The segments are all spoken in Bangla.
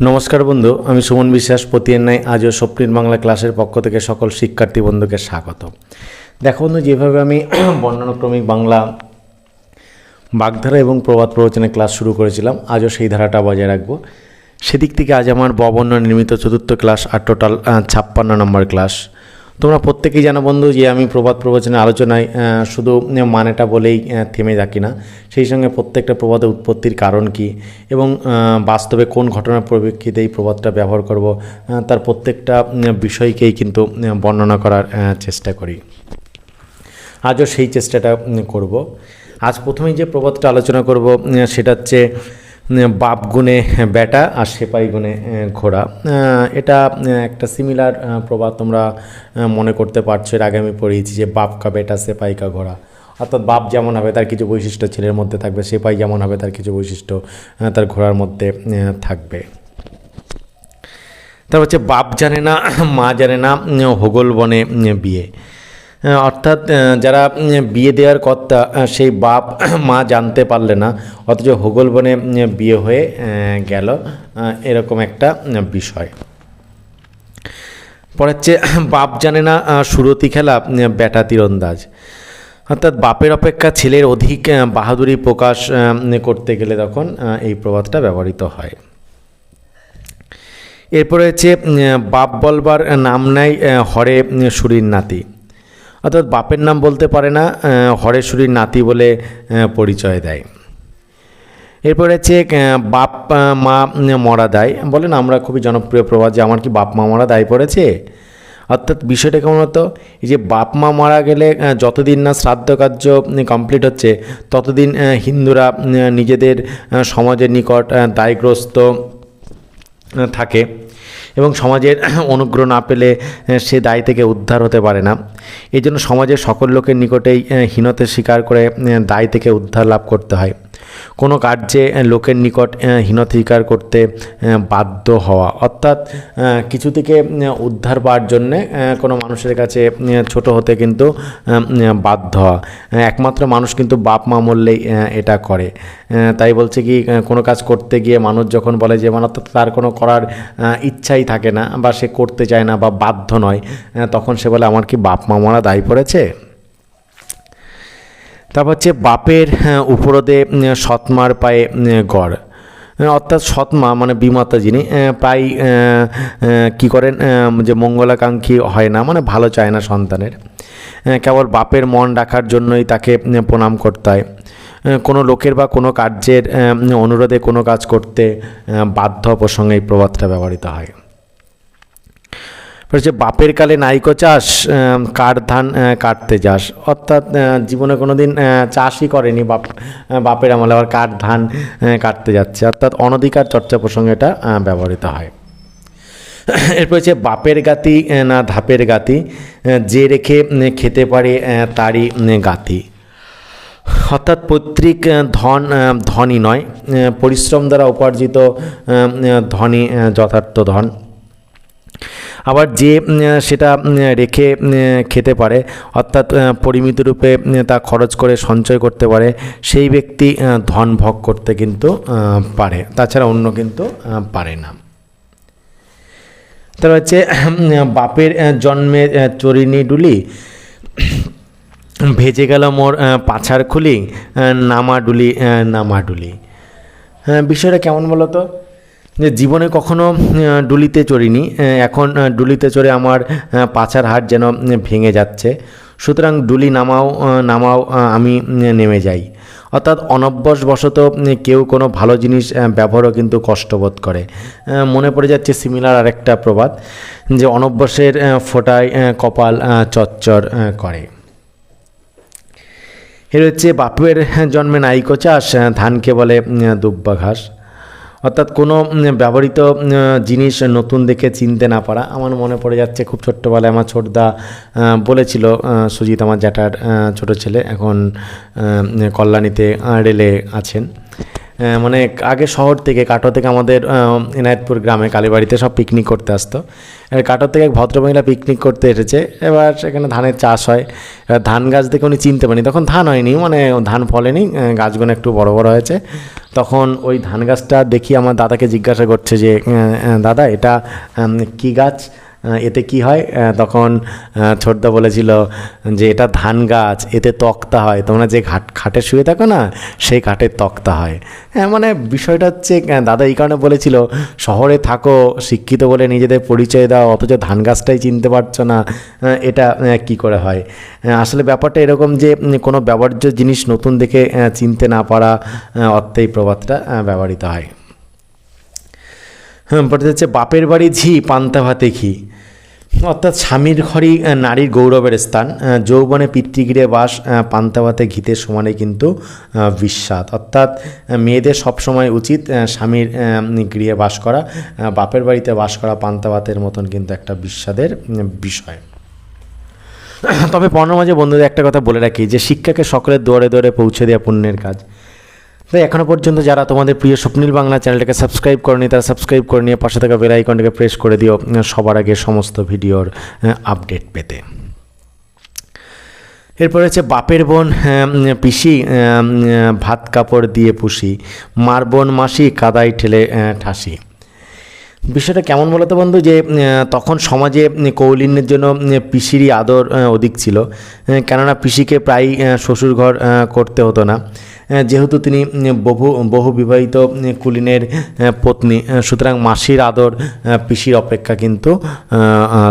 নমস্কার বন্ধু, আমি সুমন বিশ্বাস প্রতিদিন নাই আজও স্বপ্নির বাংলা ক্লাসের পক্ষ থেকে সকল শিক্ষার্থী বন্ধুকে স্বাগত। দেখো বন্ধু, যেভাবে আমি বর্ণানুক্রমিক বাংলা বাগধারা এবং প্রবাদ প্রবচনে ক্লাস শুরু করেছিলাম, আজও সেই ধারাটা বজায় রাখব। সেদিক থেকে আজ আমার ববর্ণ নির্মিত চতুর্থ ক্লাস আর টোটাল ছাপ্পান্ন নম্বর ক্লাস। তোমরা প্রত্যেকেই জানো বন্ধু যে আমি প্রবাদ প্রবচনের আলোচনায় শুধু মানেটা বলেই থেমে থাকি না। সেই সঙ্গে প্রত্যেকটা প্রবাদের উৎপত্তির কারণ কি এবং বাস্তবে কোন ঘটনার পরিপ্রেক্ষিতে এই প্রবাদটা ব্যবহার করব তার প্রত্যেকটা বিষয়কেই কিন্তু বর্ণনা করার চেষ্টা করি। আজও সেই চেষ্টাটা করব। আজ প্রথমেই যে প্রবাদটা আলোচনা করব সেটা হচ্ছে বাপ গুণে বেটা আর সেপাই গুণে ঘোড়া। এটা একটা সিমিলার প্রবাদ তোমরা মনে করতে পারছ। এর আগে আমি পড়িয়েছি যে বাপ কা বেটা, সেপাই কা ঘোড়া। অর্থাৎ বাপ যেমন হবে, তার কিছু বৈশিষ্ট্য ছেলের মধ্যে থাকবে। সেপাই যেমন হবে, তার কিছু বৈশিষ্ট্য তার ঘোড়ার মধ্যে থাকবে। তারপর হচ্ছে, বাপ জানে না, মা জানে না, হোগল বনে বিয়ে। অর্থাৎ যারা বিয়ে দেওয়ার কর্তা সেই বাপ, মা জানতে পারলে না, অথচ হোগল বনে বিয়ে হয়ে গেল এরকম একটা বিষয়। পরে হচ্ছে বাপ জানে না সুরতি খেলা ব্যাটা তীরন্দাজ। অর্থাৎ, বাপের অপেক্ষা ছেলের অধিক বাহাদুরি প্রকাশ করতে গেলে তখন এই প্রবাদটা ব্যবহৃত হয়। এরপরে হচ্ছে বাপ বলবার নাম নাই হরে সুরীর নাতি। অর্থাৎ বাপের নাম বলতে পারে না আহ, হরে সুরীর নাতি বলে পরিচয় দেয়। এরপরে হচ্ছে বাপ মা মরা দায়। বলেন আমরা খুবই জনপ্রিয় প্রবাদ যে আমার কি বাপ মা মরা দায় পড়েছে? অর্থাৎ বিষয়টা কেমন হতো? এই যে বাপ মা মারা গেলে যতদিন না শ্রাদ্ধ কার্য কমপ্লিট হচ্ছে ততদিন হিন্দুরা নিজেদের সমাজের নিকট দায়গ্রস্ত থাকে। এবং সমাজের অনুগ্রহ না পেলে সে দায় থেকে উদ্ধার হতে পারে না। এই জন্য সমাজের সকল লোকের নিকটেই হীনতে স্বীকার করে দায় থেকে উদ্ধার লাভ করতে হয়। কোনো কার্যে লোকের নিকট আহ, করতে বাধ্য হওয়া। অর্থাৎ কিছু থেকে উদ্ধার পাওয়ার জন্যে কোনো মানুষের কাছে ছোট হতে কিন্তু বাধ্য হওয়া। একমাত্র মানুষ কিন্তু বাপ মা মরলেই এটা করে। তাই বলছে কি কোনো কাজ করতে গিয়ে মানুষ যখন বলে যে মানে তার কোনো করার ইচ্ছাই থাকে না বা সে করতে চায় না বা বাধ্য নয় তখন সে বলে আমার কি বাপ মা মরা দায়ী পড়েছে? তারপর হচ্ছে বাপের হ্যাঁ, উপরদে সৎমার পায়ে গড়। অর্থাৎ সৎমা মানে বিমাতা যিনি প্রায় কী করেন যে মঙ্গলাকাঙ্ক্ষী হয় না মানে ভালো চায় না সন্তানের। কেবল বাপের মন রাখার জন্যই তাকে প্রণাম করতে হয়। কোনো লোকের বা কোনো কার্যের অনুরোধে কোনো কাজ করতে বাধ্য প্রসঙ্গে এই প্রবাদটা ব্যবহৃত হয়। হচ্ছে বাপের কালে নাইকো চাষ কাঠ ধান কাটতে যাস। অর্থাৎ জীবনে কোনো দিন চাষই করেনি বাপ বাপের আমলে, আবার কাঠ ধান কাটতে যাচ্ছে। অর্থাৎ অনধিকার চর্চা প্রসঙ্গে এটা ব্যবহৃত হয়। এরপর হচ্ছে, বাপের গাতি না ধাপের গাতি যে রেখে খেতে পারে তারই গাতি। অর্থাৎ পৈতৃক ধন ধনই নয় পরিশ্রম দ্বারা উপার্জিত ধনই যথার্থ ধন। আবার যে সেটা রেখে খেতে পারে, অর্থাৎ পরিমিত রূপে তা খরচ করে সঞ্চয় করতে পারে, সেই ব্যক্তি ধন ভোগ করতে কিন্তু পারে। তাছাড়া অন্য কিন্তু পারে না। তার হচ্ছে বাপের জন্মে চরিনি ডুলি, ভেজে গেল মোর পাছার খুলি নামাডুলি নামাডুলি হ্যাঁ বিষয়টা কেমন বলো তো জীবনে কখনো ডুলিতে চড়িনি এখন ডুলিতে চড়ে আমার পাছার হাট যেন ভেঙে যাচ্ছে। সুতরাং ডুলি নামাও নামাও আমি নেমে যাই। অর্থাৎ অনভ্যাসবশত কেউ কোনো ভালো জিনিস ব্যবহারও কিন্তু কষ্টবোধ করে। মনে পড়ে যাচ্ছে সিমিলার আরেকটা প্রবাদ, যে অনভ্যাসের ফোটায় কপাল চচ্চর করে। এর হচ্ছে বাপের জন্মে নাইকো চাষ ধানকে বলে দুব্বা ঘাস। অর্থাৎ কোনো ব্যবহৃত জিনিস নতুন দেখে চিনতে না পারা। আমার মনে পড়ে যাচ্ছে খুব ছোট্টবেলায় আমার ছোটদা বলেছিল সুজিত আমার জ্যাঠার ছোট ছেলে, এখন কল্যাণীতে রেলে আছেন। মানে আগে শহর থেকে কাটো থেকে আমাদের এনায়তপুর গ্রামে কালীবাড়িতে সব পিকনিক করতে আসতো। এবার কাটোর থেকে এক ভদ্রমহিলা পিকনিক করতে এসেছে। এবার সেখানে ধানের চাষ হয়। এবার ধান গাছ দেখে উনি চিনতে পারেনি তখন ধান হয়নি মানে ধান ফলেনি গাছগুলো একটু বড় বড় হয়েছে। তখন ওই ধান গাছটা দেখি আমার দাদাকে জিজ্ঞাসা করছে যে দাদা এটা কি গাছ? এতে কি হয়? তখন ছোটদা বলেছিল যে, এটা ধান গাছ, এতে তক্তা হয়। তোমরা যে ঘাট খাটে শুয়ে থাকো না, সেই খাটের তক্তা হয়। হ্যাঁ মানে বিষয়টা হচ্ছে দাদা এই কারণে বলেছিল, শহরে থাকো, শিক্ষিত বলে নিজেদের পরিচয় দাও, অথচ ধান গাছটাই চিনতে পারছ না এটা কি করে হয়? আসলে ব্যাপারটা এরকম যে কোনো ব্যবহার্য জিনিস নতুন দেখে চিনতে না পারা অর্থেই প্রবাদটা ব্যবহৃত হয়। হ্যাঁ পড়তে হচ্ছে, বাপের বাড়ি ঝি, পান্তা ভাতে ঘি। অর্থাৎ স্বামীর ঘরই নারীর গৌরবের স্থান। যৌবনে পিতৃগৃহে বাস আহ, পান্তা ভাতে ঘিতে সমানে কিন্তু বিস্বাদ অর্থাৎ মেয়েদের সবসময় উচিত স্বামীর গৃহে বাস করা বাপের বাড়িতে বাস করা পান্তা ভাতের মতন কিন্তু একটা বিস্বাদের উম, বিষয়। তবে পণ্য মাঝে বন্ধুদের একটা কথা বলে রাখি যে শিক্ষাকে সকলের দৌড়ে দৌড়ে পৌঁছে দেওয়া পুণ্যের কাজ। তাই এখনও পর্যন্ত যারা তোমাদের প্রিয় স্বপ্নীল বাংলা চ্যানেলটাকে সাবস্ক্রাইব করেনি, তারা সাবস্ক্রাইব করে নিয়ে পাশে থাকা বেল আইকনটাকে প্রেস করে দিও সবার আগে সমস্ত ভিডিওর আপডেট পেতে। এরপর হচ্ছে বাপের বোন পিসি ভাত কাপড় দিয়ে পুষি, মার বোন মাসি কাদায় ঠেলে ঠাসি। বিষয়টা কেমন বলতো বন্ধু যে তখন সমাজে কৌলিন্যের জন্য পিসিরই আদর অধিক ছিল। কেননা পিসিকে প্রায় শ্বশুরঘর করতে হতো না। যেহেতু তিনি বহু বহু বিবাহিত কুলিনের পত্নী সুতরাং মাসির আদর পিসির অপেক্ষা কিন্তু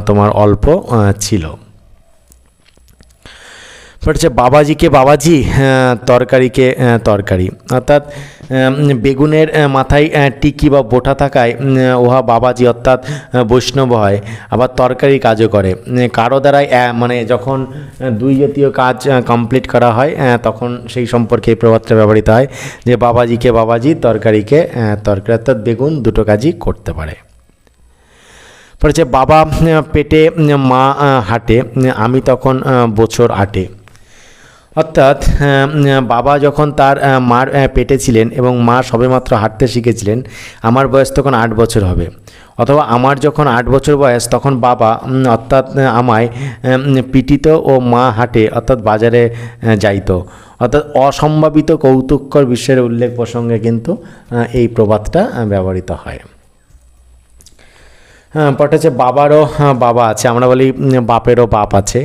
তোমার অল্প ছিল। হচ্ছে বাবাজিকে বাবাজি তরকারিকে তরকারি। অর্থাৎ বেগুনের মাথায় টিকি বা বোটা থাকায় উহা বাবাজি অর্থাৎ বৈষ্ণব হয়, আবার তরকারি কাজও করে। কারও দ্বারাই মানে যখন দুই জাতীয় কাজ কমপ্লিট করা হয় তখন সেই সম্পর্কে এই প্রবাদটা ব্যবহৃত হয়, যে বাবাজিকে বাবাজি, তরকারিকে তরকারি, অর্থাৎ বেগুন দুটো কাজই করতে পারে। পরে বাবা পেটে মা হাঁটে আমি তখন বছর আটে। অর্থাৎ বাবা যখন তার মার পেটে ছিলেন এবং মা সবেমাত্র হাঁটতে শিখেছিলেন, আমার বয়স তখন আট বছর হবে। অথবা আমার যখন আট বছর বয়স, তখন বাবা অর্থাৎ আমায় পিটিত ও মা হাঁটে, অর্থাৎ বাজারে যাইত। অর্থাৎ অসম্ভাবিত কৌতুককর বিশ্বের উল্লেখ প্রসঙ্গে কিন্তু এই প্রবাদটা ব্যবহৃত হয়। হ্যাঁ পট হচ্ছে বাবারও বাবা আছে। আমরা বলি বাপেরও বাপ আছে।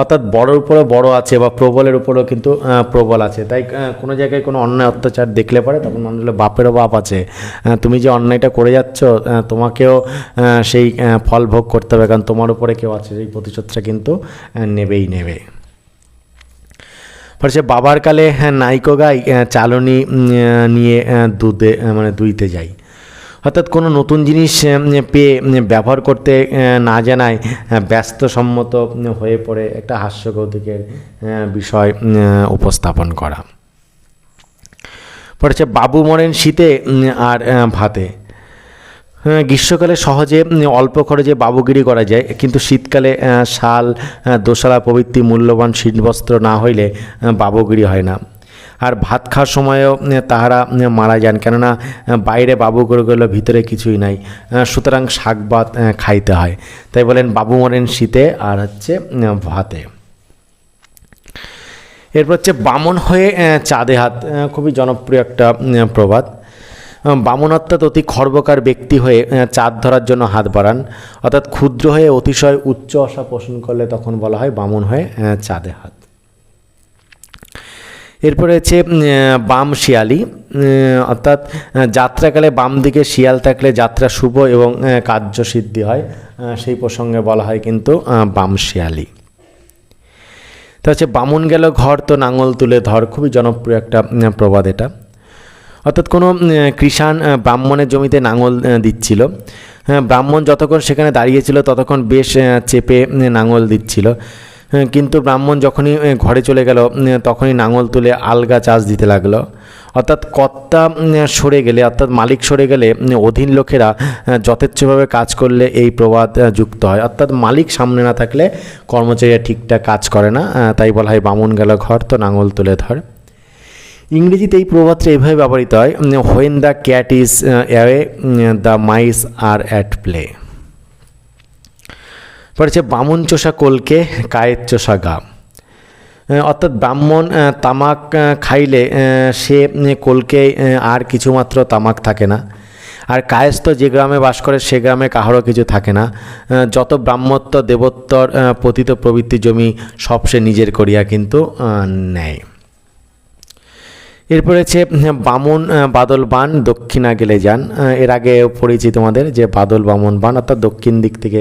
অর্থাৎ বড়োর উপরে বড় আছে বা প্রবলের উপরেও কিন্তু প্রবল আছে। তাই কোনো জায়গায় কোনো অন্যায় অত্যাচার দেখলে পরে তখন মানুষ বাপেরও বাপ আছে। তুমি যে অন্যায়টা করে যাচ্ছ তোমাকেও সেই ফল ভোগ করতে হবে, কারণ তোমার উপরে কেউ আছে, সেই প্রতিশোধটা কিন্তু নেবেই নেবে। পরে বাবার কালে হ্যাঁ নাইকো গাই চালনি নিয়ে দুধে মানে দুইতে যাই। অর্থাৎ কোনো নতুন জিনিস পেয়ে ব্যবহার করতে না জানায় ব্যস্তসম্মত হয়ে পড়ে একটা হাস্যকৌতুকের বিষয় উপস্থাপন করা। হচ্ছে বাবু মরেন শীতে আর ভাতে। গ্রীষ্মকালে সহজে অল্প খরচে বাবুগিরি করা যায়, কিন্তু শীতকালে শাল দোসলা প্রভৃতি মূল্যবান শীতবস্ত্র না হইলে বাবুগিরি হয় না। আর ভাত খাওয়ার সময়ও তাহারা মারা যান। কেননা বাইরে বাবু করে গেলে ভিতরে কিছুই নাই। সুতরাং শাক ভাত খাইতে হয়। তাই বলেন, বাবু মরেন শীতে আর হচ্ছে ভাতে। এরপর হচ্ছে, বামন হয়ে চাঁদে হাত। খুবই জনপ্রিয় একটা প্রবাদ। বামন অর্থাৎ অতি খর্বকার ব্যক্তি হয়ে চাঁদ ধরার জন্য হাত বাড়ান। অর্থাৎ ক্ষুদ্র হয়ে অতিশয় উচ্চ আশা পোষণ করলে তখন বলা হয় বামন হয়ে চাঁদে হাত। এরপরে হচ্ছে বাম শিয়ালি অর্থাৎ যাত্রাকালে বাম দিকে শিয়াল থাকলে যাত্রা শুভ এবং কার্য সিদ্ধি হয়। সেই প্রসঙ্গে বলা হয় কিন্তু বাম শিয়ালি। তো হচ্ছে বামুন গেল ঘর তো নাঙল তুলে ধর খুবই জনপ্রিয় একটা প্রবাদ এটা। অর্থাৎ কোনো কৃষাণ ব্রাহ্মণের জমিতে নাঙল দিচ্ছিল। হ্যাঁ, ব্রাহ্মণ যতক্ষণ সেখানে দাঁড়িয়েছিল ততক্ষণ বেশ চেপে নাঙল দিচ্ছিল। কিন্তু ব্রাহ্মণ যখনই ঘরে চলে গেল তখনই নাঙল তুলে আলগা চাষ দিতে লাগল। অর্থাৎ কর্তা সরে গেলে, অর্থাৎ মালিক সরে গেলে অধীন লোকেরা যথেচ্ছভাবে কাজ করলে এই প্রবাদ যুক্ত হয়। অর্থাৎ মালিক সামনে না থাকলে কর্মচারীরা ঠিকঠাক কাজ করে না তাই বলা হয় বামুন গেল ঘর, তো নাঙল তুলে ধর। ইংরেজিতে এই প্রবাদটা এভাবে ব্যবহৃত হয় when the cat is away the mice are at play পরে হচ্ছে বামুন চোষা কোলকে কায়ের চোষা গা। অর্থাৎ ব্রাহ্মণ তামাক খাইলে সে কলকে আর কিছুমাত্র তামাক থাকে না। আর কায়স্থ যে গ্রামে বাস করে সে গ্রামে কাহারও কিছু থাকে না। যত ব্রাহ্মত্ব দেবোত্তর আহ, পতিত প্রবৃত্তি জমি সব সে নিজের করিয়া কিন্তু নেয়। এরপরে হচ্ছে বামন বাদল বান দক্ষিণা গেলে যান এর আগে পড়েছি তোমাদের যে বাদল, বামন, বান, অর্থাৎ দক্ষিণ দিক থেকে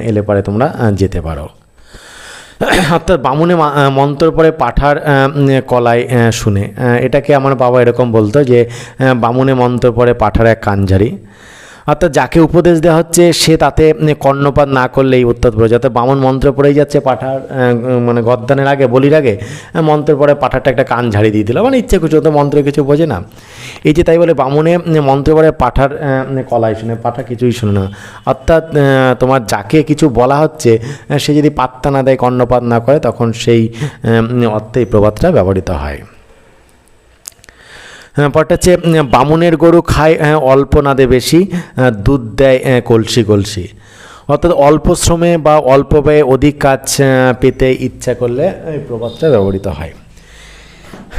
এলে পরে তোমরা যেতে পারো। অর্থাৎ বামুনে মন্তর পরে পাঠার কলায় শুনে। এটাকে আমার বাবা এরকম বলতো যে বামুনে মন্ত্র পরে পাঠার এক কাঞ্জারি। অর্থাৎ যাকে উপদেশ দেওয়া হচ্ছে সে তাতে কর্ণপাত না করলে এই উত্তর পড়ে যাতে বামুন মন্ত্র পড়েই যাচ্ছে পাঠার মানে গদ্দানের আগে বলির আগে মন্ত্র পরে পাঠারটা একটা কান ঝাড়ি দিয়ে দিল। মানে ইচ্ছে কিছু তো মন্ত্র কিছু বোঝে না। এই যে তাই বলে বামুনে মন্ত্র পরে পাঠার কলায় শুনে পাঠা কিছুই শুনে না। অর্থাৎ তোমার যাকে কিছু বলা হচ্ছে সে যদি পাত্তা না দেয় কর্ণপাত না করে তখন সেই অর্থে এই প্রবাদটা ব্যবহৃত হ্যাঁ, পরটা হচ্ছে বামুনের গরু খায় অল্প না দে বেশি দুধ দেয় আহ, কলসি কলসি। অর্থাৎ অল্প শ্রমে বা অল্প ব্যয়ে অধিক কাজ পেতে ইচ্ছা করলে এই প্রবাদটা ব্যবহৃত হয়।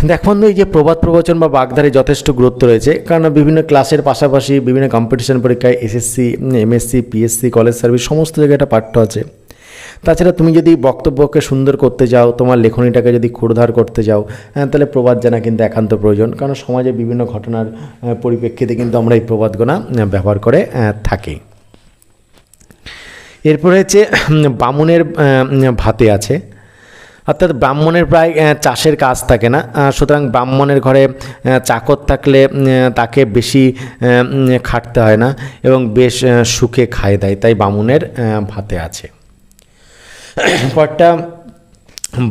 দেখ বন্ধু এই যে প্রবাদ প্রবচন বা বাগধারে যথেষ্ট গুরুত্ব রয়েছে কারণ বিভিন্ন ক্লাসের পাশাপাশি বিভিন্ন কম্পিটিশন পরীক্ষায় SSC MSC PSC college service সমস্ত জায়গায় এটা পাঠ্য আছে। তাছাড়া তুমি যদি বক্তব্যকে সুন্দর করতে যাও তোমার লেখনীটাকে যদি ক্ষুরধার করতে যাও হ্যাঁ, তাহলে প্রবাদ জানা কিন্তু একান্ত প্রয়োজন। কারণ সমাজে বিভিন্ন ঘটনার পরিপ্রেক্ষিতে কিন্তু আমরা এই প্রবাদগুনা আহ, ব্যবহার করে থাকি। এরপরে হচ্ছে বামুনের ভাতে আছে। অর্থাৎ ব্রাহ্মণের প্রায় চাষের কাজ থাকে না। সুতরাং ব্রাহ্মণের ঘরে চাকর থাকলে তাকে বেশি খাটতে হয় না এবং বেশ সুখে খায় দেয়। তাই বামুনের ভাতে আছে। পরটা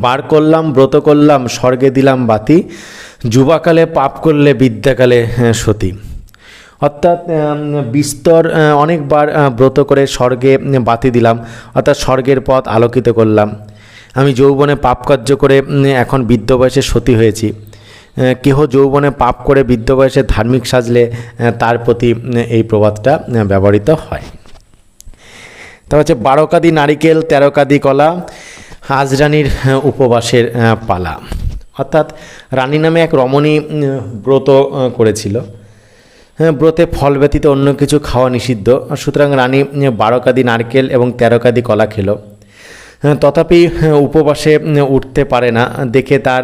বার করলাম ব্রত করলাম স্বর্গে দিলাম বাতি যুবাকালে পাপ করলে বিদ্যাকালে আহ, সতী। অর্থাৎ বিস্তর অনেকবার ব্রত করে স্বর্গে বাতি দিলাম অর্থাৎ স্বর্গের পথ আলোকিত করলাম। আমি যৌবনে পাপ কার্য করে এখন বৃদ্ধ বয়সে সতী হয়েছি। কেহ যৌবনে পাপ করে বৃদ্ধ বয়সে ধার্মিক সাজলে তার প্রতি এই প্রবাদটা ব্যবহৃত হয়। তারপর হচ্ছে বারো কাদি নারিকেল তেরো কাদি কলা হাজরানির উপবাসের পালা। অর্থাৎ রানী নামে এক রমণী ব্রত করেছিল। হ্যাঁ, ব্রতে ফল ব্যতীত অন্য কিছু খাওয়া নিষিদ্ধ। সুতরাং রানী বারো কাদি নারকেল এবং তেরো কাদি কলা খেলো। হ্যাঁ, তথাপি হ্যাঁ, উপবাসে উঠতে পারে না। দেখে তার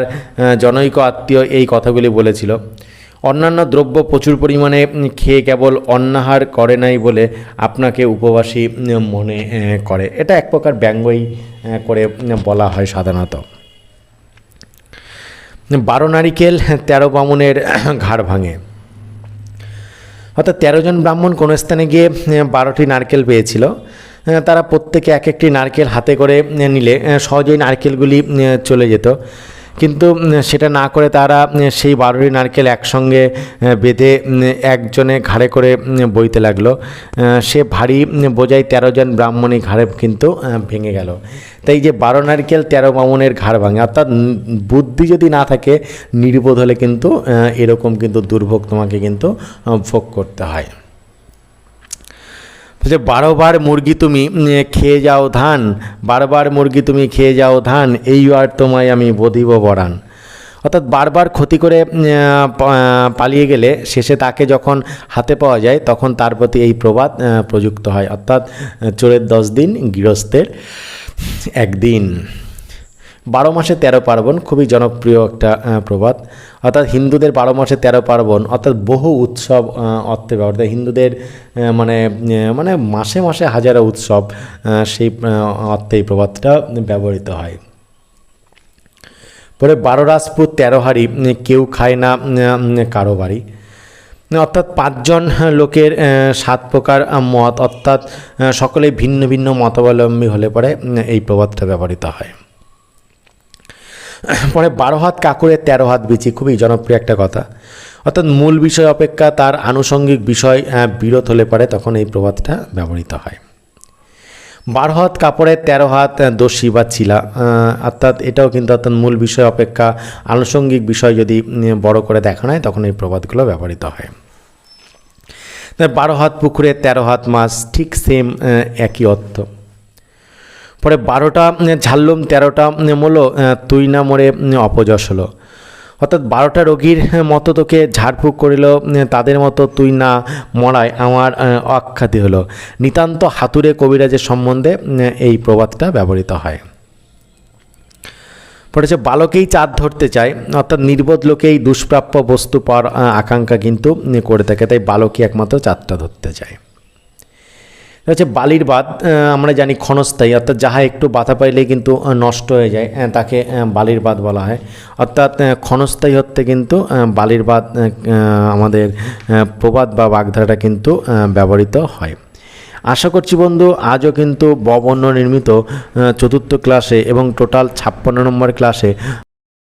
জনৈক আত্মীয় এই কথাগুলি বলেছিল। অন্যান্য দ্রব্য প্রচুর পরিমাণে খেয়ে কেবল অন্নাহার করে নাই বলে আপনাকে উপবাসী মনে করে। এটা এক প্রকার ব্যঙ্গই করে বলা হয় সাধারণত। বারো নারিকেল তেরো বামুনের ঘাড় ভাঙে। অর্থাৎ তেরো জন ব্রাহ্মণ কোনো স্থানে গিয়ে বারোটি নারকেল পেয়েছিল। তারা প্রত্যেকে এক একটি নারকেল হাতে করে নিলে সহজেই নারকেলগুলি চলে যেত। কিন্তু সেটা না করে তারা সেই বারোটি নারকেল একসঙ্গে বেঁধে একজনে ঘাড়ে করে বইতে লাগল। সে ভারী বোঝাই তেরো জন ব্রাহ্মণই ঘাড়ে কিন্তু ভেঙে গেল। তাই যে বারো নারকেল, তেরো বামনের ঘাড় ভাঙে, অর্থাৎ বুদ্ধি যদি না থাকে, নির্বোধ হলে কিন্তু এরকম কিন্তু দুর্ভোগ তোমাকে কিন্তু ভোগ করতে হয়। যে বারোবার মুরগি তুমি খেয়ে যাও ধান, বারবার মুরগি তুমি খেয়ে যাও ধান, এই আর তোমায় আমি বধিব বরান। অর্থাৎ বারবার ক্ষতি করে পালিয়ে গেলে শেষে তাকে যখন হাতে পাওয়া যায়, তখন তার প্রতি এই প্রবাদ প্রযুক্ত হয়। অর্থাৎ চোরের দশ দিন, গৃহস্থের একদিন। বারো মাসে তেরো পার্বণ খুবই জনপ্রিয় একটা প্রবাদ। অর্থাৎ হিন্দুদের বারো মাসে তেরো পার্বণ অর্থাৎ বহু উৎসব অর্থে ব্যবহৃত হিন্দুদের মানে মানে মাসে মাসে হাজারো উৎসব সেই অর্থে এই প্রবাদটা ব্যবহৃত হয়। পরে বারো রাজপুত তেরো হাড়ি কেউ খায় না কারও বাড়ি। অর্থাৎ পাঁচজন লোকের সাত প্রকার মত অর্থাৎ আহ, সকলেই ভিন্ন ভিন্ন মতাবলম্বী হলে পরে এই প্রবাদটা ব্যবহৃত হয়। পরে বারো হাত কাকুরের তেরো হাত বিচি, খুবই জনপ্রিয় একটা কথা। অর্থাৎ মূল বিষয় অপেক্ষা, তার আনুষঙ্গিক বিষয় বিরত হলে পরে, তখন এই প্রবাদটা ব্যবহৃত হয়। বারো হাত কাপড়ের তেরো হাত দোষী বা চিলা অর্থাৎ এটাও কিন্তু অর্থাৎ মূল বিষয় অপেক্ষা, আনুষঙ্গিক বিষয় যদি বড় করে দেখানো হয় তখন এই প্রবাদগুলো ব্যবহৃত হয়। বারো হাত পুকুরে, তেরো হাত মাছ, ঠিক সেম একই অর্থ। পরে বারোটা ঝাল্লুম তেরোটা মলো তুই না মরে অপযশ হলো। অর্থাৎ বারোটা রোগীর মতো তোকে ঝাড়ফুঁক করিল তাদের মতো তুই না মরায় আমার আহ, অখ্যাতি হলো। নিতান্ত হাতুড়ে কবিরাজের সম্বন্ধে এই প্রবাদটা ব্যবহৃত হয়। হচ্ছে বালকেই চাঁদ ধরতে চায় অর্থাৎ নির্বোধ লোকেই দুষ্প্রাপ্য বস্তু পাওয়ার আকাঙ্ক্ষা কিন্তু করে থাকে তাই বালকই একমাত্র চাঁদটা ধরতে চায়। হচ্ছে বালির বাদ আমরা জানি ক্ষণস্থায়ী অর্থাৎ যাহা একটু বাধা পাইলেই কিন্তু নষ্ট হয়ে যায় তাকে বালির বাদ বলা হয়। অর্থাৎ ক্ষণস্থায়ী হতে কিন্তু বালির আহ, আমাদের প্রবাদ বা বাগধারাটা কিন্তু ব্যবহৃত হয়। আশা করছি বন্ধু আজও কিন্তু ববর্ণ নির্মিত চতুর্থ ক্লাসে এবং টোটাল ছাপ্পান্ন নম্বর ক্লাসে